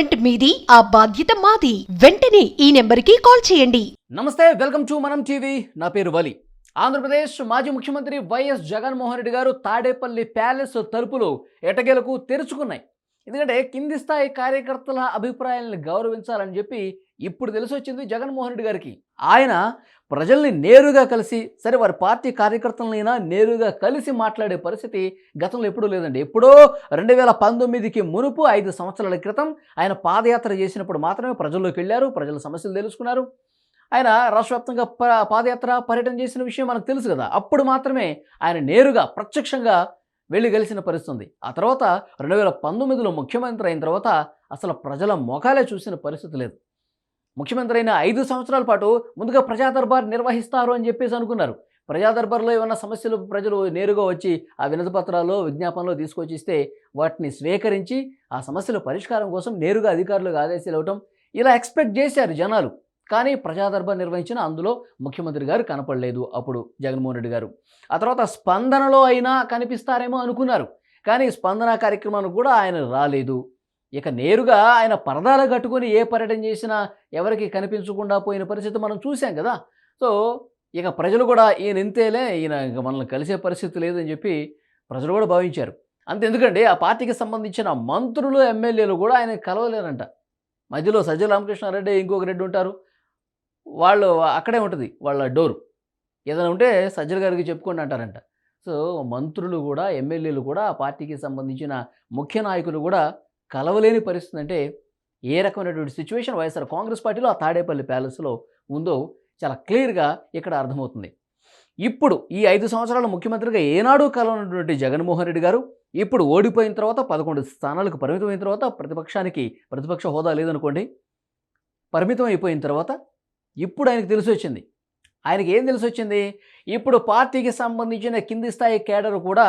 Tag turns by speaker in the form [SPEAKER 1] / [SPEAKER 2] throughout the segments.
[SPEAKER 1] Management మీది ఆ బాధ్యత మాది. వెంటనే ఈ నెంబర్కి కాల్ చేయండి.
[SPEAKER 2] నమస్తే వెల్కమ్ టు మనం టీవీ. నా పేరు వలి. ఆంధ్రప్రదేశ్ మాజీ ముఖ్యమంత్రి వైఎస్ జగన్మోహన్ రెడ్డి గారు తాడేపల్లి ప్యాలెస్ తలుపులు ఎటకేలకు తెరుచుకున్నాయి. ఎందుకంటే కింది స్థాయి కార్యకర్తల అభిప్రాయాలను గౌరవించాలని చెప్పి ఇప్పుడు తెలిసి వచ్చింది జగన్మోహన్ రెడ్డి గారికి. ఆయన ప్రజల్ని నేరుగా కలిసి సరే వారి పార్టీ కార్యకర్తలనైనా నేరుగా కలిసి మాట్లాడే పరిస్థితి గతంలో ఎప్పుడూ లేదండి. ఎప్పుడో రెండు వేల పంతొమ్మిదికి మునుపు ఐదు సంవత్సరాల క్రితం ఆయన పాదయాత్ర చేసినప్పుడు మాత్రమే ప్రజల్లోకి వెళ్ళారు ప్రజల సమస్యలు తెలుసుకున్నారు. ఆయన రాష్ట్ర వ్యాప్తంగా పాదయాత్ర పర్యటన చేసిన విషయం మనకు తెలుసు కదా. అప్పుడు మాత్రమే ఆయన నేరుగా ప్రత్యక్షంగా వెళ్ళి కలిసిన పరిస్థితి ఆ తర్వాత రెండు వేల పంతొమ్మిదిలో ముఖ్యమంత్రి అయిన తర్వాత అసలు ప్రజల మొఖాలే చూసిన పరిస్థితి లేదు. ముఖ్యమంత్రి అయిన ఐదు సంవత్సరాల పాటు ముందుగా ప్రజా దర్బార్ నిర్వహిస్తారు అని చెప్పేసి అనుకున్నారు. ప్రజా దర్బార్లో ఏమైనా సమస్యలు ప్రజలు నేరుగా వచ్చి ఆ వినతి విజ్ఞాపనలో తీసుకొచ్చి ఇస్తే వాటిని స్వీకరించి ఆ సమస్యల పరిష్కారం కోసం నేరుగా అధికారులకు ఆదేశాలు ఇవ్వటం ఇలా ఎక్స్పెక్ట్ చేశారు జనాలు. కానీ ప్రజాదర్బార్ నిర్వహించిన అందులో ముఖ్యమంత్రి గారు కనపడలేదు అప్పుడు జగన్మోహన్ రెడ్డి గారు. ఆ తర్వాత స్పందనలో అయినా కనిపిస్తారేమో అనుకున్నారు. కానీ స్పందన కార్యక్రమానికి కూడా ఆయన రాలేదు. ఇక నేరుగా ఆయన పరదాలు కట్టుకొని ఏ పర్యటన చేసినా ఎవరికి కనిపించకుండా పోయిన పరిస్థితి మనం చూసాం కదా. సో ఇక ప్రజలు కూడా ఈయన ఇంతేలే ఈయన ఇక మనల్ని కలిసే పరిస్థితి లేదని చెప్పి ప్రజలు కూడా భావించారు. అంతెందుకండి ఆ పార్టీకి సంబంధించిన మంత్రులు ఎమ్మెల్యేలు కూడా ఆయన కలవలేరంట. మధ్యలో సజ్జల రామకృష్ణారెడ్డి ఇంకొక రెడ్డి ఉంటారు. వాళ్ళు అక్కడే ఉంటుంది వాళ్ళ డోరు. ఏదైనా ఉంటే సజ్జల గారికి చెప్పుకోండి అంటారంట. సో మంత్రులు కూడా ఎమ్మెల్యేలు కూడా ఆ పార్టీకి సంబంధించిన ముఖ్య నాయకులు కూడా కలవలేని పరిస్థితి అంటే ఏ రకమైనటువంటి సిచ్యువేషన్ వైఎస్ఆర్ కాంగ్రెస్ పార్టీలో ఆ తాడేపల్లి ప్యాలెస్లో ఉందో చాలా క్లియర్గా ఇక్కడ అర్థమవుతుంది. ఇప్పుడు ఈ ఐదు సంవత్సరాల ముఖ్యమంత్రిగా ఏనాడు కలవనటువంటి జగన్మోహన్ రెడ్డి గారు ఇప్పుడు ఓడిపోయిన తర్వాత పదకొండు స్థానాలకు పరిమితమైన తర్వాత ప్రతిపక్షానికి ప్రతిపక్ష హోదా లేదనుకోండి పరిమితం అయిపోయిన తర్వాత ఇప్పుడు ఆయనకు తెలిసి వచ్చింది. ఆయనకి ఏం తెలిసి వచ్చింది? ఇప్పుడు పార్టీకి సంబంధించిన కింది స్థాయి కేడర్ కూడా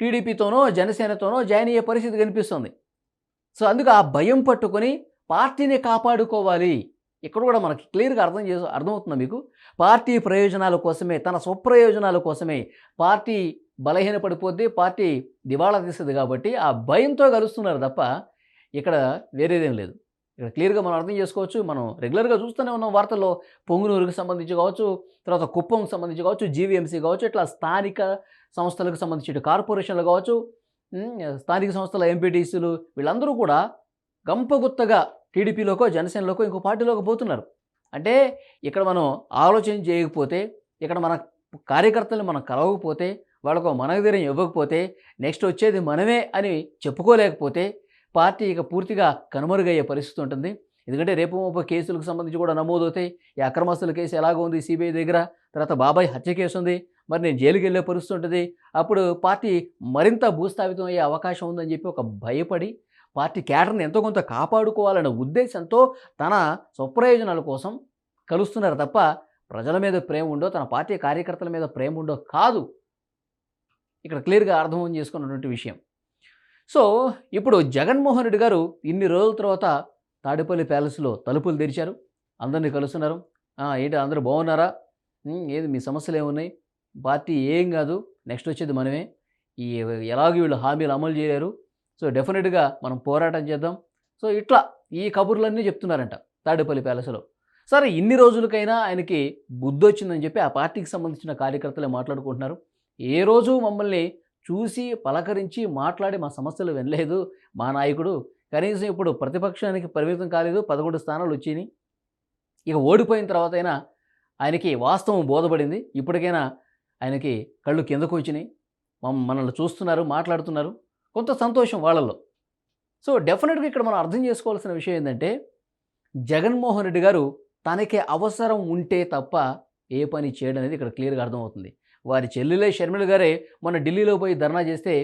[SPEAKER 2] టీడీపీతోనో జనసేనతోనో జాయిన్ అయ్యే పరిస్థితి కనిపిస్తుంది. సో అందుకు ఆ భయం పట్టుకొని పార్టీని కాపాడుకోవాలి. ఇక్కడ కూడా మనకి క్లియర్గా అర్థం చేసు అర్థమవుతుంది మీకు? పార్టీ ప్రయోజనాల కోసమే తన స్వప్రయోజనాల కోసమే పార్టీ బలహీనపడిపోద్ది పార్టీ దివాళా తీస్తుంది కాబట్టి ఆ భయంతో కలుస్తున్నారు తప్ప ఇక్కడ వేరేదేం లేదు. ఇక్కడ క్లియర్గా మనం అర్థం చేసుకోవచ్చు. మనం రెగ్యులర్గా చూస్తూనే ఉన్నాం వార్తల్లో. పొంగునూరుకి సంబంధించి కావచ్చు తర్వాత కుప్పంకి సంబంధించి కావచ్చు జీవీఎంసీ కావచ్చు ఇట్లా స్థానిక సంస్థలకు సంబంధించి కార్పొరేషన్లు కావచ్చు స్థానిక సంస్థల ఎంపీటీసీలు వీళ్ళందరూ కూడా గంపగుత్తగా టీడీపీలోకో జనసేనలోకో ఇంకో పార్టీలోకి పోతున్నారు. అంటే ఇక్కడ మనం ఆలోచన చేయకపోతే ఇక్కడ మన కార్యకర్తలు మనం కలవకపోతే వాళ్ళకు మనోధైర్యం ఇవ్వకపోతే నెక్స్ట్ వచ్చేది మనమే అని చెప్పుకోలేకపోతే పార్టీ ఇక పూర్తిగా కనుమరుగయ్యే పరిస్థితి ఉంటుంది. ఎందుకంటే రేపు మాపు కేసులకు సంబంధించి కూడా నమోదవుతాయి. ఈ అక్రమస్తుల కేసు ఎలాగో ఉంది సిబిఐ దగ్గర. తర్వాత బాబాయ్ హత్య కేసు ఉంది. మరి నేను జైలుకి వెళ్ళే పరిస్థితి ఉంటుంది. అప్పుడు పార్టీ మరింత భూస్థాపితం అయ్యే అవకాశం ఉందని చెప్పి ఒక భయపడి పార్టీ క్యాడర్ని ఎంతో కొంత కాపాడుకోవాలనే ఉద్దేశంతో తన స్వప్రయోజనాల కోసం కలుస్తున్నారు తప్ప ప్రజల మీద ప్రేమ ఉండో తన పార్టీ కార్యకర్తల మీద ప్రేమ ఉండో కాదు. ఇక్కడ క్లియర్గా అర్థం చేసుకున్నటువంటి విషయం. సో ఇప్పుడు జగన్మోహన్ రెడ్డి గారు ఇన్ని రోజుల తర్వాత తాడేపల్లి ప్యాలెస్లో తలుపులు తెరిచారు. అందరినీ కలుస్తున్నారు. ఏంటి అందరూ బాగున్నారా? ఏది మీ సమస్యలు ఏమున్నాయి? పార్టీ ఏం కాదు నెక్స్ట్ వచ్చేది మనమే. ఈ ఎలాగో వీళ్ళు హామీలు అమలు చేయలేరు. సో డెఫినెట్గా మనం పోరాటం చేద్దాం. సో ఇట్లా ఈ కబుర్లన్నీ చెప్తున్నారంట తాడేపల్లి ప్యాలెస్లో. సరే ఇన్ని రోజులకైనా ఆయనకి బుద్ధి వచ్చిందని చెప్పి ఆ పార్టీకి సంబంధించిన కార్యకర్తలే మాట్లాడుకుంటున్నారు. ఏ రోజు మమ్మల్ని చూసి పలకరించి మాట్లాడి మా సమస్యలు వినలేదు మా నాయకుడు. కనీసం ఇప్పుడు ప్రతిపక్షానికి పరిమితం కాలేదు పదకొండు స్థానాలు వచ్చినాయి. ఇక ఓడిపోయిన తర్వాత అయినా ఆయనకి వాస్తవం బోధపడింది. ఇప్పటికైనా ఆయనకి కళ్ళు కిందకు వచ్చినాయి. మనల్ని చూస్తున్నారు మాట్లాడుతున్నారు. కొంత సంతోషం వాళ్ళల్లో సో డెఫినెట్గా ఇక్కడ మనం అర్థం చేసుకోవాల్సిన విషయం ఏంటంటే జగన్మోహన్ రెడ్డి గారు తనకి అవసరం ఉంటే తప్ప ఏ పని చేయడం అనేది ఇక్కడ క్లియర్గా అర్థమవుతుంది. వారి చెల్లెలే షర్మిల గారే మొన్న ఢిల్లీలో పోయి ధర్నా చేస్తే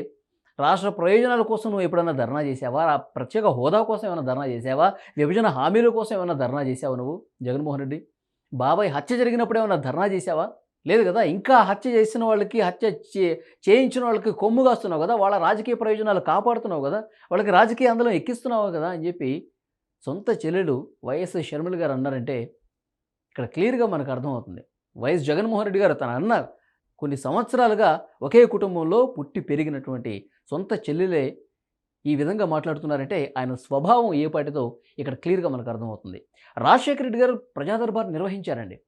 [SPEAKER 2] రాష్ట్ర ప్రయోజనాల కోసం నువ్వు ఎప్పుడైనా ధర్నా చేసావా? ఆ ప్రత్యేక హోదా కోసం ఏమైనా ధర్నా చేసావా? విభజన హామీల కోసం ఏమైనా ధర్నా చేసావా నువ్వు జగన్మోహన్ రెడ్డి? బాబాయ్ హత్య జరిగినప్పుడు ఏమైనా ధర్నా చేసావా? లేదు కదా? ఇంకా హత్య చేసిన వాళ్ళకి హత్య చే- చేయించిన వాళ్ళకి కొమ్ము కాస్తున్నావు కదా? వాళ్ళ రాజకీయ ప్రయోజనాలు కాపాడుతున్నావు కదా? వాళ్ళకి రాజకీయ అందలం ఎక్కిస్తున్నావు కదా? అని చెప్పి సొంత చెల్లెలు వైఎస్ షర్మిల గారు అన్నారంటే ఇక్కడ క్లియర్గా మనకు అర్థమవుతుంది. వైఎస్ జగన్మోహన్ రెడ్డి గారు తన అన్నారు కొన్ని సంవత్సరాలుగా ఒకే కుటుంబంలో పుట్టి పెరిగినటువంటి సొంత చెల్లెలే ఈ విధంగా మాట్లాడుతున్నారంటే ఆయన స్వభావం ఏ పాటితో ఇక్కడ క్లియర్గా మనకు అర్థమవుతుంది. రాజశేఖర రెడ్డి గారు ప్రజాదర్బార్ నిర్వహించారండి.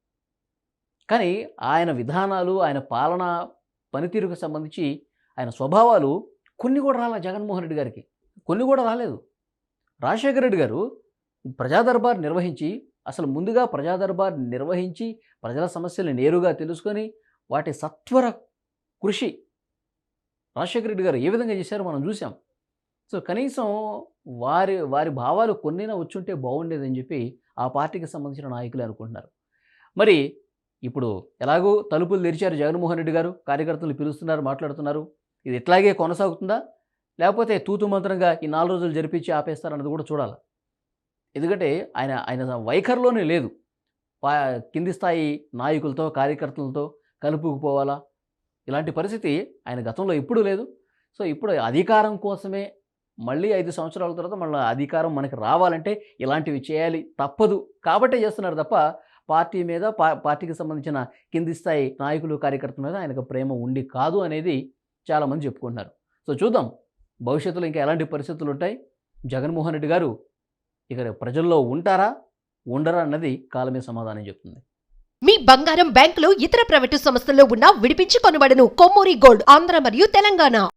[SPEAKER 2] కానీ ఆయన విధానాలు ఆయన పాలన పనితీరుకు సంబంధించి ఆయన స్వభావాలు కొన్ని కూడా రాలే జగన్మోహన్ రెడ్డి గారికి. కొన్ని కూడా రాలేదు. రాజశేఖర రెడ్డి గారు ప్రజాదర్బార్ నిర్వహించి అసలు ముందుగా ప్రజాదర్బార్ నిర్వహించి ప్రజల సమస్యలు నేరుగా తెలుసుకొని వాటి సత్వర కృషి రాజశేఖర రెడ్డి గారు ఏ విధంగా చేశారో మనం చూసాం సో కనీసం వారి వారి భావాలు కొన్నైనా వచ్చుంటే బాగుండేదని చెప్పి ఆ పార్టీకి సంబంధించిన నాయకులు అనుకుంటున్నారు. మరి ఇప్పుడు ఎలాగో తలుపులు తెరిచారు జగన్మోహన్ రెడ్డి గారు కార్యకర్తలు పిలుస్తున్నారు మాట్లాడుతున్నారు. ఇది ఇట్లాగే కొనసాగుతుందా? లేకపోతే తూతు మంత్రంగా ఈ నాలుగు రోజులు జరిపించి ఆపేస్తారన్నది కూడా చూడాలి. ఎందుకంటే ఆయన ఆయన వైఖరిలోనే లేదు. పా కింది స్థాయి నాయకులతో కార్యకర్తలతో కలుపుకుపోవాలా? ఇలాంటి పరిస్థితి ఆయన గతంలో ఎప్పుడూ లేదు. సో ఇప్పుడు అధికారం కోసమే మళ్ళీ ఐదు సంవత్సరాల తర్వాత మళ్ళీ అధికారం మనకి రావాలంటే ఇలాంటివి చేయాలి తప్పదు కాబట్టే చేస్తున్నారు తప్ప పార్టీ మీద పా పార్టీకి సంబంధించిన కింది స్థాయి నాయకులు కార్యకర్తల మీద ఆయనకు ప్రేమ ఉండి కాదు అనేది చాలామంది చెప్పుకుంటున్నారు. సో చూద్దాం. భవిష్యత్తులో ఇంకా ఎలాంటి పరిస్థితులు ఉంటాయి? జగన్మోహన్ రెడ్డి గారు ఇక ప్రజల్లో ఉంటారా? ఉండరా అన్నది కాలమే సమాధానం చెప్తుంది.
[SPEAKER 1] మీ బంగారం బ్యాంకులో ఇతర ప్రైవేటు సంస్థల్లో ఉన్న విడిపించి కొనబడను కొమ్మూరి గోల్డ్ ఆంధ్ర మరియు తెలంగాణ.